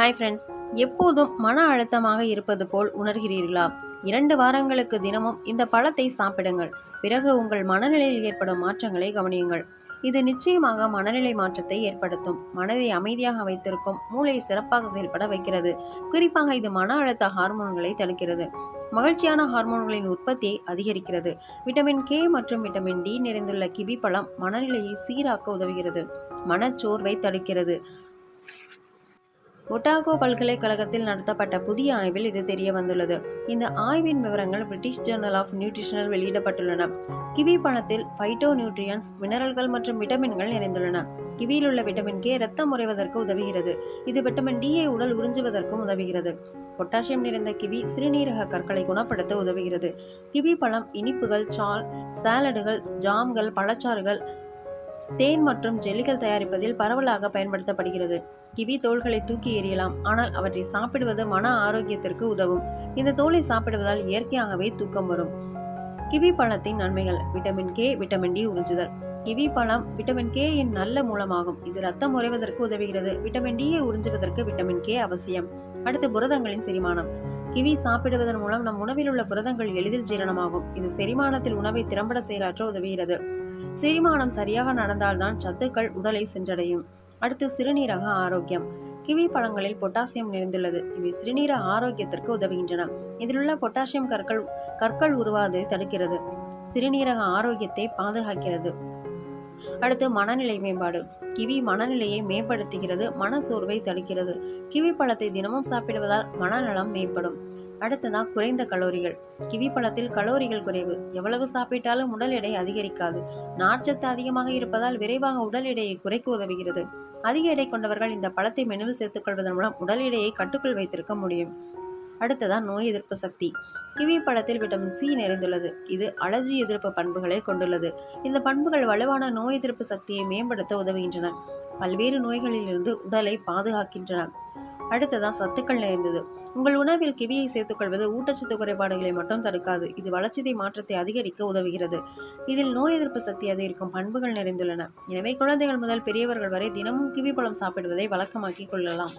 Hi friends எப்போதும் மன அழுத்தமாக இருப்பது போல் உணர்கிறீர்களா? இரண்டு வாரங்களுக்கு தினமும் இந்த பழத்தை சாப்பிடுங்கள். பிறகு உங்கள் மனநிலையில் ஏற்படும் மாற்றங்களை கவனியுங்கள். இது நிச்சயமாக மனநிலை மாற்றத்தை ஏற்படுத்தும். மனதை அமைதியாக வைத்திருக்கும் மூளையை சிறப்பாக செயல்பட வைக்கிறது. குறிப்பாக இது மன அழுத்த ஹார்மோன்களை தடுக்கிறது. மகிழ்ச்சியான ஹார்மோன்களின் உற்பத்தியை அதிகரிக்கிறது. விட்டமின் கே மற்றும் விட்டமின் டி நிறைந்துள்ள கிவி பழம் மனநிலையை சீராக்க உதவுகிறது. மனச்சோர்வை தடுக்கிறது. ஒட்டாகோ பல்கலைக்கழகத்தில் நடத்தப்பட்ட புதிய ஆய்வில் இது தெரிய வந்துள்ளது இந்த ஆய்வின் விவரங்கள் பிரிட்டிஷ் ஜேர்னல் ஆஃப் நியூட்ரிஷனில் வெளியிடப்பட்டுள்ளன. கிவி பழத்தில் பைட்டோ நியூட்ரியன்ஸ் மினரல்கள் மற்றும் விட்டமின்கள் நிறைந்துள்ளன. கிவியில் உள்ள விட்டமின் கே ரத்தம் உறைவதற்கு உதவுகிறது. இது விட்டமின் டியை உடல் உறிஞ்சுவதற்கும் உதவுகிறது. பொட்டாசியம் நிறைந்த கிவி சிறுநீரக கற்களை குணப்படுத்த உதவுகிறது. கிவி பழம் இனிப்புகள் சால் சாலடுகள் ஜாம்கள் பழச்சாறுகள் தேன் மற்றும் ஜெல்லிகள் தயாரிப்பதில் பரவலாக பயன்படுத்தப்படுகிறது. கிவி தோள்களை தூக்கி எறியலாம். ஆனால் அவற்றை சாப்பிடுவது மன ஆரோக்கியத்திற்கு உதவும். இந்த தோலை சாப்பிடுவதால் இயற்கையாகவே தூக்கம் வரும். கிவி பழத்தின் நன்மைகள் விட்டமின் கே விட்டமின் டி உறிஞ்சுதல். கிவி பழம் விட்டமின் கே இன் நல்ல மூலமாகும். இது ரத்தம் உறைவதற்கு உதவுகிறது. விட்டமின் டியை உறிஞ்சுவதற்கு விட்டமின் கே அவசியம். அடுத்து புரதங்களின் செரிமானம். கிவி சாப்பிடுவதன் மூலம் நம் உணவில் உள்ள புரதங்கள் எளிதில் ஜீரணமாகும். இது செரிமானத்தில் உணவை திறம்பட செயலாற்ற உதவுகிறது. செரிமானம் சரியாக நடந்தால்தான் சத்துக்கள் உடலை சென்றடையும். அடுத்து சிறுநீரக ஆரோக்கியம். கிவி பழங்களில் பொட்டாசியம் நிறைந்துள்ளது. இவை சிறுநீர ஆரோக்கியத்திற்கு உதவுகின்றன. இதிலுள்ள பொட்டாசியம் கற்கள் கற்கள் உருவாவதை தடுக்கிறது. சிறுநீரக ஆரோக்கியத்தை பாதுகாக்கிறது. அடுத்து மனநிலை மேம்பாடு. கிவி மனநிலையை மேம்படுத்துகிறது. மன சோர்வை தடுக்கிறது. கிவி பழத்தை தினமும் சாப்பிடுவதால் மனநலம் மேம்படும். அடுத்ததா குறைந்த கலோரிகள். கிவி பழத்தில் கலோரிகள் குறைவு. எவ்வளவு சாப்பிட்டாலும் உடல் எடை அதிகரிக்காது. நார்ச்சத்து அதிகமாக இருப்பதால் விரைவாக உடல் எடையை குறைக்க உதவுகிறது. அதிக எடை கொண்டவர்கள் இந்த பழத்தை மெனுவில் சேர்த்துக்கொள்வதன் மூலம் உடல் எடையை கட்டுக்குள் வைத்திருக்க முடியும். அடுத்ததா நோய் எதிர்ப்பு சக்தி. கிவி பழத்தில் விட்டமின் சி நிறைந்துள்ளது. இது அலர்ஜி எதிர்ப்பு பண்புகளை கொண்டுள்ளது. இந்த பண்புகள் வலுவான நோய் எதிர்ப்பு சக்தியை மேம்படுத்த உதவுகின்றன. பல்வேறு நோய்களிலிருந்து உடலை பாதுகாக்கின்றன. அடுத்ததா சத்துக்கள் நிறைந்தது. உங்கள் உணவில் கிவியை சேர்த்துக்கொள்வது ஊட்டச்சத்து குறைபாடுகளை மட்டும் தடுக்காது. இது வளர்ச்சிதை மாற்றத்தை அதிகரிக்க உதவுகிறது. இதில் நோய் எதிர்ப்பு சக்தி அதிகரிக்கும் பண்புகள் நிறைந்துள்ளன. எனவே குழந்தைகள் முதல் பெரியவர்கள் வரை தினமும் கிவி பழம் சாப்பிடுவதை வழக்கமாக்கிக் கொள்ளலாம்.